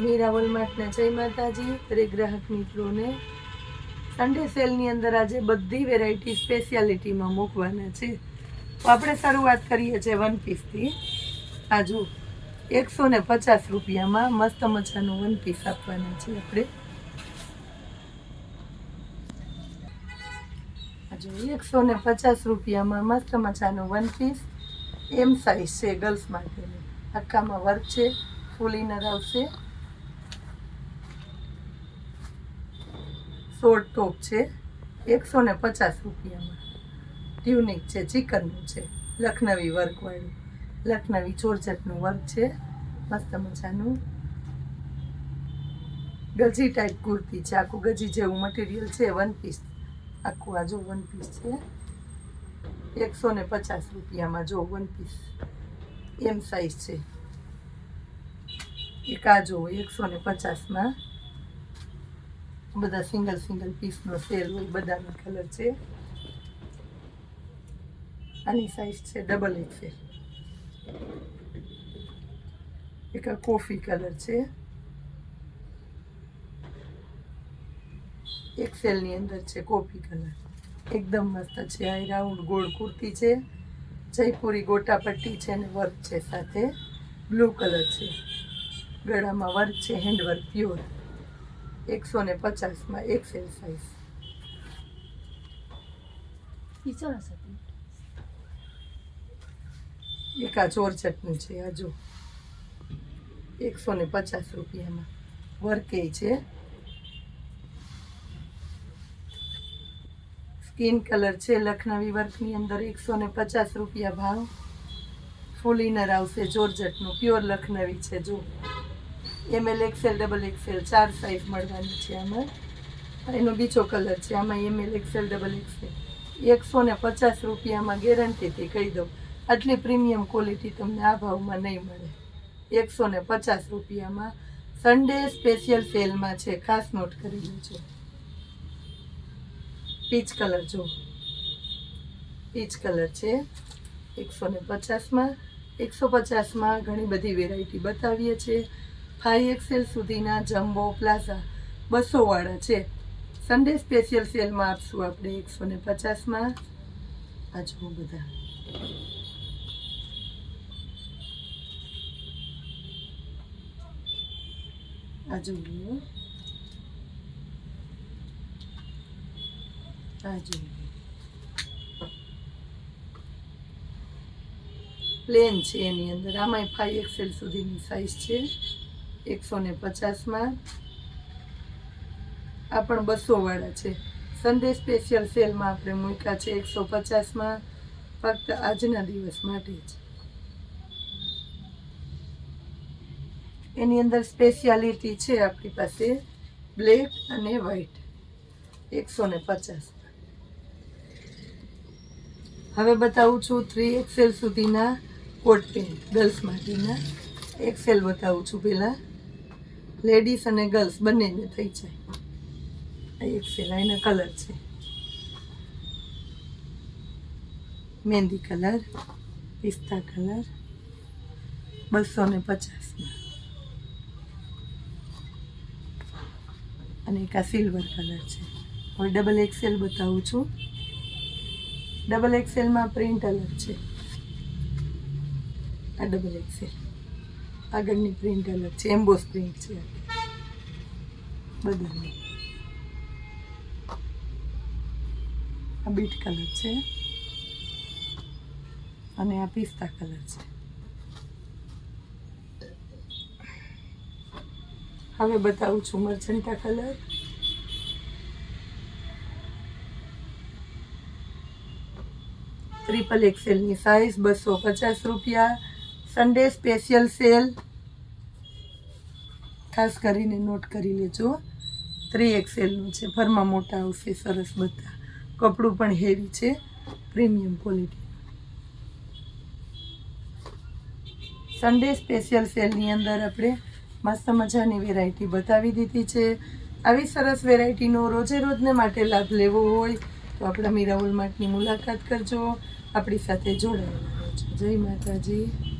મીરા વોલમાર્ટના જય માતાજી, દરેક ગ્રાહક મિત્રોને. સન્ડે સેલની અંદર આજે બધી વેરાયટી સ્પેશિયાલિટીમાં મૂકવાના છે. તો આપણે શરૂઆત કરીએ છીએ વન પીસથી આ એકસો ને પચાસ રૂપિયામાં મસ્ત મજાનું વન પીસ આપવાના છે આપણે. આ એકસો ને પચાસ રૂપિયામાં મસ્ત મજાનું વન પીસ એમ સાઈઝ છે ગર્લ્સ માટેનું. આખામાં વર્ક છે ફૂલ ઇનર આવશે. શોર્ટ ટોપ છે, એકસો ને પચાસ રૂપિયામાં. ટ્યુનિક છે, ચિકનનું છે, લખનવી વર્કવાળું લખનવી ચોરચટનું વર્ક છે, મસ્ત મજાનું. ગજી ટાઈપ કુર્તી છે, આખું ગજી જેવું મટીરિયલ છે વન પીસ આખું આ જો વન પીસ છે. એકસો ને પચાસ રૂપિયામાં જો વન પીસ એમ સાઈઝ છે. એક આ જો એકસો ને પચાસમાં. બધા સિંગલ સિંગલ પીસનો સેલ હોય, બધાનો કલર છે. આની સાઈઝ છે ડબલ એક્સેલ એક આ કોફી કલર છે. એક્સેલની અંદર છે કોફી કલર એકદમ મસ્ત છે. આ રાઉન્ડ ગોળ કુર્તી છે. જયપુરી ગોટાપટ્ટી છે અને વર્ક છે સાથે. બ્લુ કલર છે. ગળામાં વર્ક છે હેન્ડવર્ક પ્યોર એકસો ને પચાસમાં એક્સેલ સાઈઝ એક આ ચોર ચટણી છે આ જો. એકસો ને પચાસ રૂપિયામાં. વર્કે છે. સ્કિન કલર છે લખનવી વર્કની અંદર એકસો ને પચાસ રૂપિયા ભાવ. ફૂલ ઇનર આવશે જોરજટનું પ્યોર લખનવી છે જો. M L XL double XL ચાર સાઈઝ મળવાની છે આમાં. એનો બીજો કલર છે, આમાં એમએલ એક્સેલ ડબલ એક્સેલ એકસો ને પચાસ રૂપિયામાં ગેરંટીથી કહી દઉં. આટલી પ્રીમિયમ ક્વોલિટી તમને આ ભાવમાં નહીં મળે. એકસો ને પચાસ રૂપિયામાં. સન્ડે સ્પેશિયલ સેલમાં છે, ખાસ નોટ કરી લેજો પીચ કલર જો પીચ કલર છે, એકસો ને પચાસમાં. એકસો પચાસમાં ઘણી બધી વેરાયટી બતાવીએ છીએ. ફાઈવ એક્સેલ સુધીના જમ્બો પ્લાઝા બસોવાળા છે. સન્ડે સ્પેશિયલ સેલમાં આપશું આપણે એકસો ને પચાસમાં. આ બધા. પ્લેન છે એની અંદર. આમાંય ફાઈવ એક્સેલ સુધીની સાઈઝ છે. એકસો ને પચાસમાં. આ પણ બસો વાળા છે. સન્ડે સ્પેશિયલ સેલમાં આપણે મૂક્યા છે એકસો પચાસમાં. ફક્ત આજના દિવસ માટે જ. એની અંદર સ્પેશિયાલિટી છે આપણી પાસે બ્લેક અને વ્હાઈટ એકસો ને પચાસ હવે બતાવું છું થ્રી એક્સેલ સુધીના કોટ પેન્ટ, ગર્લ્સ માટેના. એક્સેલ બતાવું છું પહેલાં. લેડીઝ અને ગર્લ્સ બંનેને થઈ જાય. આ એક સિલાઈનો કલર છે. મહેંદી કલર પિસ્તા કલર બસો ને પચાસમાં. અને એક આ સિલ્વર કલર છે. હવે ડબલ એક્સેલ બતાવું છું. ડબલ એક્સેલમાં પ્રિન્ટ અલગ છે. આ ડબલ એક્સેલ આગળની પ્રિન્ટ અલગ છે એમ્બોસ પ્રિન્ટ છે. બધાની. આ બીટ કલર છે. અને આ પિસ્તા કલર છે. હવે બતાવું છું મરચંટા કલર. ટ્રિપલ એક્સેલની સાઈઝ બસો પચાસ રૂપિયા. સન્ડે સ્પેશિયલ સેલ ખાસ કરીને નોટ કરી લેજો થ્રી એક્સેલનું છે. ફરમાં મોટા આવશે, સરસ બધા. કપડું પણ હેવી છે. પ્રીમિયમ ક્વોલિટી સન્ડે સ્પેશિયલ સેલની અંદર આપણે મસ્ત મજાની વેરાયટી બતાવી દીધી છે. આવી સરસ વેરાયટીનો રોજે રોજને માટે લાભ લેવો હોય, તો આપણા મીરા માર્ટની મુલાકાત કરજો. આપણી સાથે જોડાયેલા રહેજો. જય માતાજી.